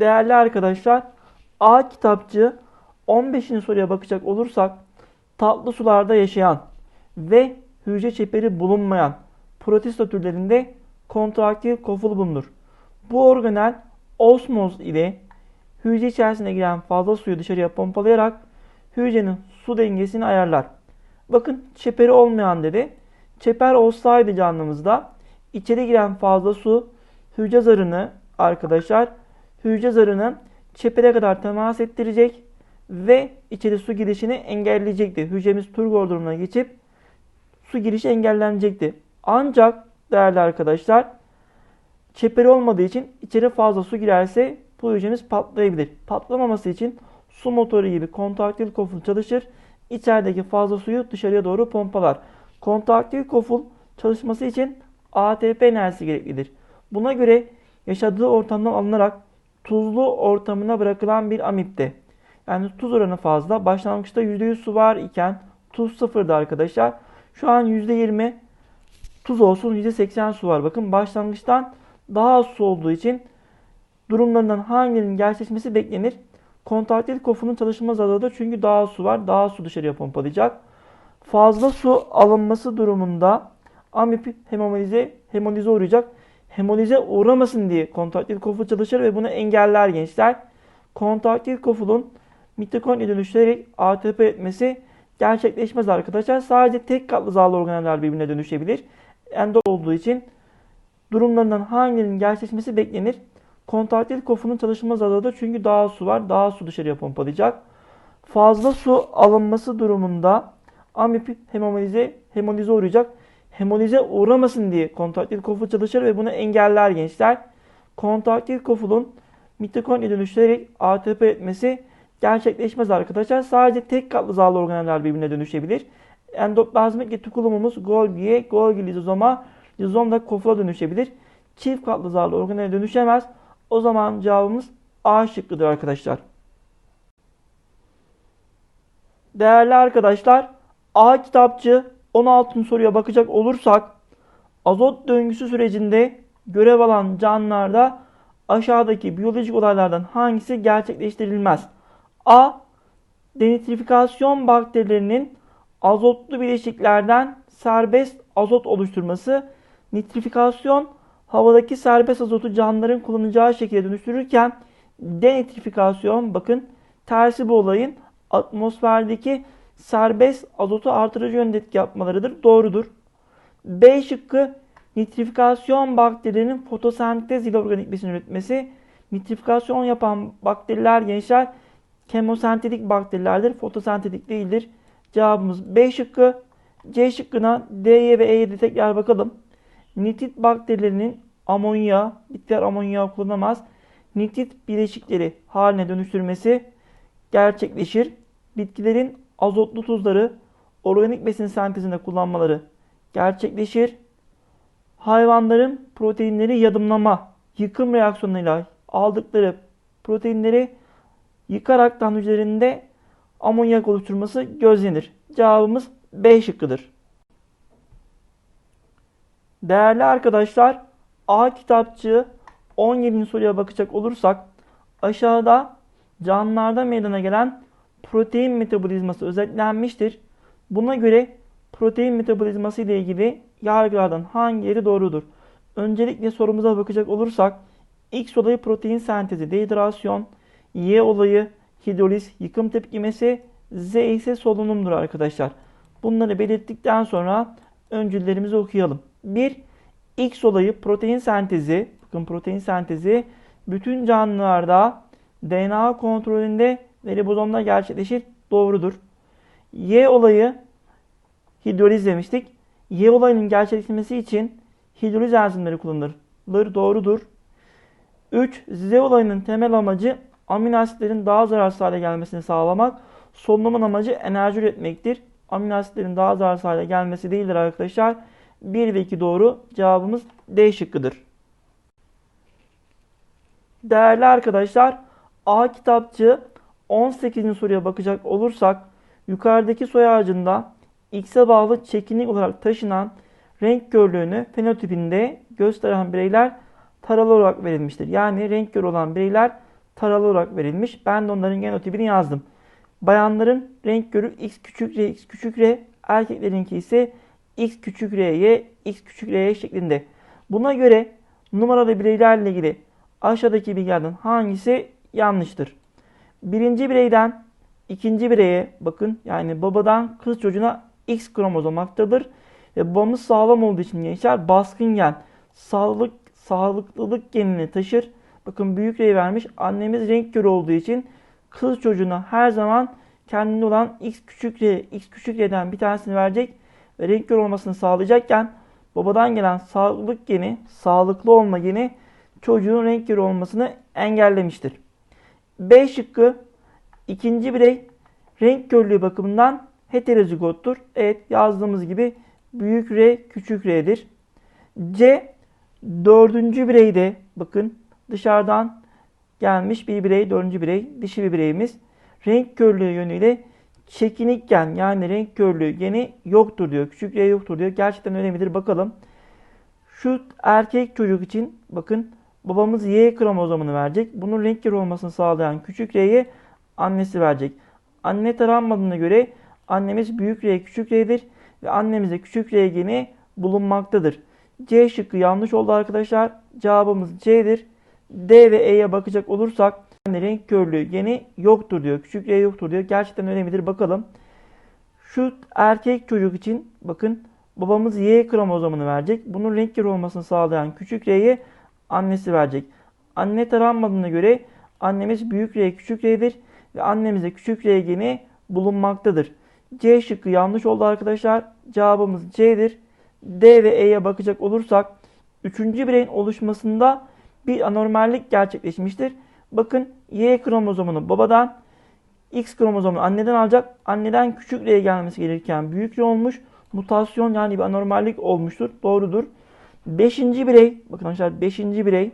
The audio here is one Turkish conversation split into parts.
Değerli arkadaşlar, A kitapçı 15. soruya bakacak olursak tatlı sularda yaşayan ve hücre çeperi bulunmayan protista türlerinde kontraktil koful bulunur. Bu organel osmoz ile hücre içerisine giren fazla suyu dışarıya pompalayarak hücrenin su dengesini ayarlar. Bakın çeperi olmayan dedi. Çeper olsaydı canlımızda içeri giren fazla su hücre zarını arkadaşlar hücre zarını çepere kadar temas ettirecek ve içeri su girişini engelleyecekti. Hücremiz turgor durumuna geçip su girişi engellenecekti. Ancak değerli arkadaşlar çeperi olmadığı için içeri fazla su girerse bu hücremiz patlayabilir. Patlamaması için su motoru gibi kontraktil koful çalışır. İçerideki fazla suyu dışarıya doğru pompalar. Kontraktil koful çalışması için ATP enerjisi gereklidir. Buna göre yaşadığı ortamdan alınarak tuzlu ortamına bırakılan bir amipte. Yani tuz oranı fazla. Başlangıçta %100 su var iken tuz sıfırdı arkadaşlar. Şu an %20 tuz olsun %80 su var. Bakın başlangıçtan daha az su olduğu için durumlarından hangilerinin gerçekleşmesi beklenir? Kontraktil kofunun çalışma zararıdır çünkü daha az su var. Daha az su dışarıya pompalayacak. Fazla su alınması durumunda amip hemolize, hemolize uğrayacak. Hemolize uğramasın diye kontraktil koful çalışır ve bunu engeller gençler. Kontraktil kofulun mitokondriye dönüştürerek ATP etmesi gerçekleşmez arkadaşlar. Sadece tek katlı zarlı organeller birbirine dönüşebilir. Endo olduğu için durumlarından hangilerinin gerçekleşmesi beklenir? Kontraktil kofunun çalışma zararıdır çünkü daha su var. Daha su dışarıya pompalayacak. Fazla su alınması durumunda amip hemolize, hemolize uğrayacak. Hemolize uğramasın diye kontraktil koful çalışır ve bunu engeller gençler. Kontraktil kofulun mitokondriye dönüştürerek ATP etmesi gerçekleşmez arkadaşlar. Sadece tek katlı zarlı organeller birbirine dönüşebilir. Endoplazmik retikulumumuz Golgi'ye, Golgi lizozoma, lizozom da kofula dönüşebilir. Çift katlı zarlı organele dönüşemez. O zaman cevabımız A şıkkıdır arkadaşlar. Değerli arkadaşlar, A kitapçı 16. soruya bakacak olursak azot döngüsü sürecinde görev alan canlılarda aşağıdaki biyolojik olaylardan hangisi gerçekleştirilmez? A. Denitrifikasyon bakterilerinin azotlu bileşiklerden serbest azot oluşturması. Nitrifikasyon havadaki serbest azotu canlıların kullanacağı şekilde dönüştürürken denitrifikasyon bakın tersi bu olayın atmosferdeki serbest azotu artırıcı yönde etki yapmalarıdır. Doğrudur. B şıkkı nitrifikasyon bakterilerinin fotosentez ile organik besin üretmesi. Nitrifikasyon yapan bakteriler gençler kemosentetik bakterilerdir. Fotosentetik değildir. Cevabımız B şıkkı. C şıkkına D'ye ve E'ye de tekrar bakalım. Nitrit bakterilerinin amonya, bitkiler amonya kullanamaz. Nitrit bileşikleri haline dönüştürmesi gerçekleşir. Bitkilerin azotlu tuzları organik besin sentezinde kullanmaları gerçekleşir. Hayvanların proteinleri yadımlama, yıkım reaksiyonuyla aldıkları proteinleri yıkaraktan hücrelerinde amonyak oluşturması gözlenir. Cevabımız B şıkkıdır. Değerli arkadaşlar, A kitapçı 17. soruya bakacak olursak aşağıda canlılarda meydana gelen protein metabolizması özetlenmiştir. Buna göre protein metabolizması ile ilgili yargılardan hangileri doğrudur? Öncelikle sorumuza bakacak olursak X olayı protein sentezi, dehidrasyon, Y olayı hidroliz, yıkım tepkimesi, Z ise solunumdur arkadaşlar. Bunları belirttikten sonra öncüllerimizi okuyalım. 1. X olayı protein sentezi. Bakın protein sentezi bütün canlılarda DNA kontrolünde ve ribozomda gerçekleşir. Doğrudur. Y olayı hidroliz demiştik. Y olayının gerçekleşmesi için hidroliz enzimleri kullanılır. Doğrudur. 3. Z olayının temel amacı amino asitlerin daha zararsız hale gelmesini sağlamak. Solunumun amacı enerji üretmektir. Amino asitlerin daha zararsız hale gelmesi değildir arkadaşlar. 1 ve 2 doğru. Cevabımız D şıkkıdır. Değerli arkadaşlar, A kitapçı 18. soruya bakacak olursak yukarıdaki soy ağacında X'e bağlı çekinik olarak taşınan renk körlüğünü fenotipinde gösteren bireyler taralı olarak verilmiştir. Yani renk körü olan bireyler taralı olarak verilmiş. Ben de onların genotipini yazdım. Bayanların renk körü x küçük r, x küçük r, erkeklerinki ise x küçük r'ye, x küçük r'ye şeklinde. Buna göre numaralı bireylerle ilgili aşağıdaki bilgilerden hangisi yanlıştır? Birinci bireyden ikinci bireye bakın yani babadan kız çocuğuna X kromozom aktarılır ve babamız sağlam olduğu için gençler baskın gen sağlık sağlıklılık genini taşır. Bakın büyük rey vermiş. Annemiz renk körü olduğu için kız çocuğuna her zaman kendinde olan X küçük R, X küçük R'den bir tanesini verecek ve renk körü olmasını sağlayacakken babadan gelen sağlıklılık geni, sağlıklı olma geni çocuğun renk körü olmasını engellemiştir. B şıkkı ikinci birey renk körlüğü bakımından heterozigottur. Evet yazdığımız gibi büyük R küçük R'dir. C dördüncü bireyde bakın dışarıdan gelmiş bir birey dördüncü birey dişi bir bireyimiz renk körlüğü yönüyle çekinik gen yani renk körlüğü geni yoktur diyor. Küçük R yoktur diyor. Gerçekten öyle midir bakalım. Şu erkek çocuk için bakın babamız Y kromozomunu verecek. Bunun renk körü olmasını sağlayan küçük R'ye annesi verecek. Anne taranmadığına göre annemiz büyük R küçük R'dir ve annemize küçük R geni bulunmaktadır. C şıkkı yanlış oldu arkadaşlar. Cevabımız C'dir. D ve E'ye bakacak olursak yani renk körlüğü geni yoktur diyor. Küçük R yoktur diyor. Gerçekten öyle midir bakalım. Şu erkek çocuk için bakın babamız Y kromozomunu verecek. Bunun renk körü olmasını sağlayan küçük R'ye annesi verecek. Anne taranmadığına göre annemiz büyük R küçük R'dir ve annemize küçük R geni bulunmaktadır. C şıkkı yanlış oldu arkadaşlar. Cevabımız C'dir. D ve E'ye bakacak olursak 3. bireyin oluşmasında bir anormallik gerçekleşmiştir. Bakın Y kromozomunu babadan, X kromozomunu anneden alacak. Anneden küçük R'ye gelmesi gerekirken büyük R olmuş. Mutasyon yani bir anormallik olmuştur. Doğrudur. 5. birey, bakın arkadaşlar 5. birey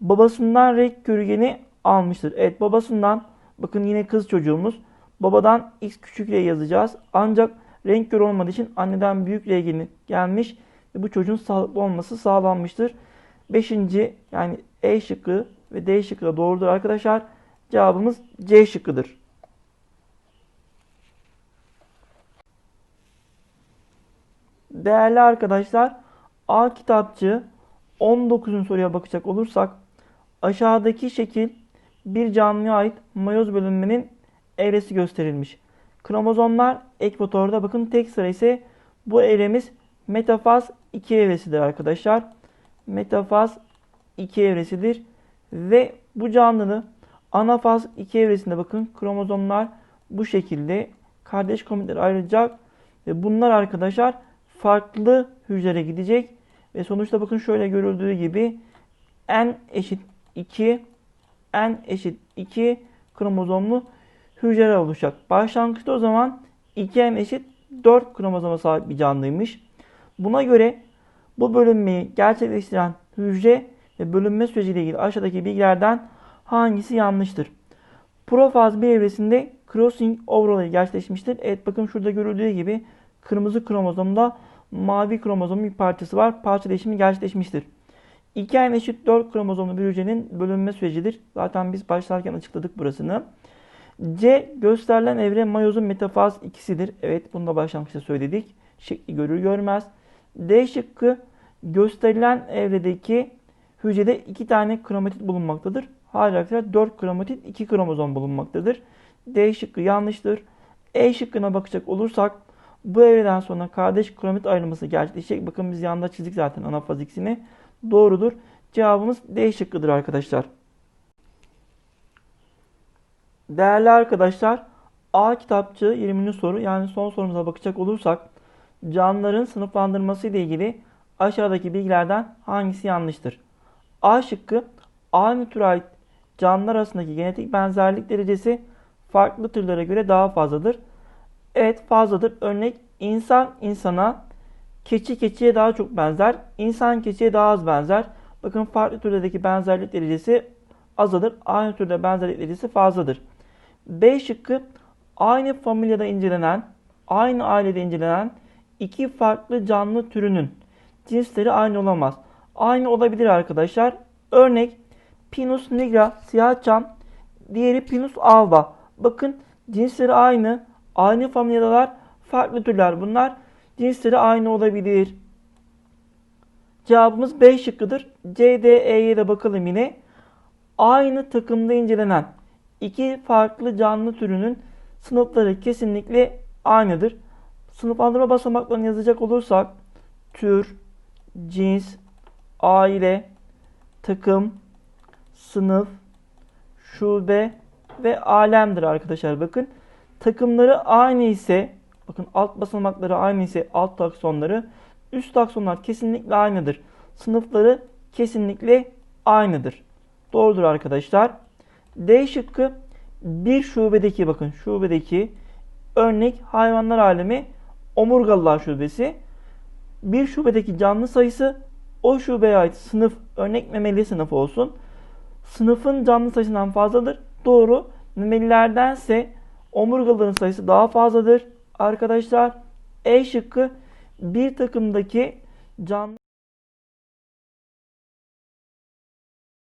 babasından renk körügeni almıştır. Evet babasından bakın yine kız çocuğumuz babadan X küçük R yazacağız. Ancak renk körü olmadığı için anneden büyük R gelmiş ve bu çocuğun sağlıklı olması sağlanmıştır. 5. yani E şıkkı ve D şıkkı da doğrudur arkadaşlar. Cevabımız C şıkkıdır. Değerli arkadaşlar, A kitapçı 19. soruya bakacak olursak aşağıdaki şekil bir canlıya ait mayoz bölünmenin evresi gösterilmiş. Kromozomlar ekvatorda bakın tek sıra ise bu evremiz metafaz 2 evresidir arkadaşlar. Metafaz 2 evresidir ve bu canlının anafaz 2 evresinde bakın kromozomlar bu şekilde kardeş kromatitler ayrılacak ve bunlar arkadaşlar farklı hücrelere gidecek ve sonuçta bakın şöyle görüldüğü gibi n eşit 2 n eşit 2 kromozomlu hücreler oluşacak. Başlangıçta o zaman 2n eşit 4 kromozoma sahip bir canlıymış. Buna göre bu bölünmeyi gerçekleştiren hücre ve bölünme süreciyle ilgili aşağıdaki bilgilerden hangisi yanlıştır? Profaz bir evresinde crossing over olayı gerçekleşmiştir. Evet bakın şurada görüldüğü gibi kırmızı kromozomda mavi kromozomun bir parçası var. Parça değişimi gerçekleşmiştir. 2 n eşit 4 kromozomlu bir hücrenin bölünme sürecidir. Zaten biz başlarken açıkladık burasını. C gösterilen evre mayozun metafaz ikisidir. Evet bunu da başlangıçta söyledik. Şekli görür görmez. D şıkkı gösterilen evredeki hücrede 2 tane kromatit bulunmaktadır. Hayır arkadaşlar 4 kromatit 2 kromozom bulunmaktadır. D şıkkı yanlıştır. E şıkkına bakacak olursak bu evreden sonra kardeş kromatit ayrılması gerçekleşecek. Bakın biz yanda çizdik zaten anafaz ikisini. Doğrudur. Cevabımız D şıkkıdır arkadaşlar. Değerli arkadaşlar, A kitapçı 20. soru yani son sorumuza bakacak olursak canlıların sınıflandırması ile ilgili aşağıdaki bilgilerden hangisi yanlıştır? A şıkkı aynı türe ait canlılar arasındaki genetik benzerlik derecesi farklı türlere göre daha fazladır. Evet fazladır. Örnek insan insana, keçi keçiye daha çok benzer, insan keçiye daha az benzer. Bakın farklı türlerdeki benzerlik derecesi azadır. Aynı türde benzerlik derecesi fazladır. B şıkkı aynı familyada incelenen, aynı ailede incelenen iki farklı canlı türünün cinsleri aynı olamaz. Aynı olabilir arkadaşlar. Örnek Pinus nigra siyah çam, diğeri Pinus alba. Bakın cinsleri aynı, aynı familyalar, farklı türler. Bunlar cinsleri aynı olabilir. Cevabımız B şıkkıdır. C, D, E'ye de bakalım yine. Aynı takımda incelenen iki farklı canlı türünün sınıfları kesinlikle aynıdır. Sınıflandırma basamaklarını yazacak olursak tür, cins, aile, takım, sınıf, şube ve alemdir arkadaşlar. Bakın takımları aynı ise bakın alt basamakları aynı ise alt taksonları üst taksonlar kesinlikle aynıdır. Sınıfları kesinlikle aynıdır. Doğrudur arkadaşlar. D şıkkı bir şubedeki bakın şubedeki örnek hayvanlar alemi omurgalılar şubesi. Bir şubedeki canlı sayısı o şubeye ait sınıf örnek memeli sınıf olsun. Sınıfın canlı sayısından fazladır. Doğru. Memelilerdense omurgalıların sayısı daha fazladır. Arkadaşlar E şıkkı bir takımdaki canlı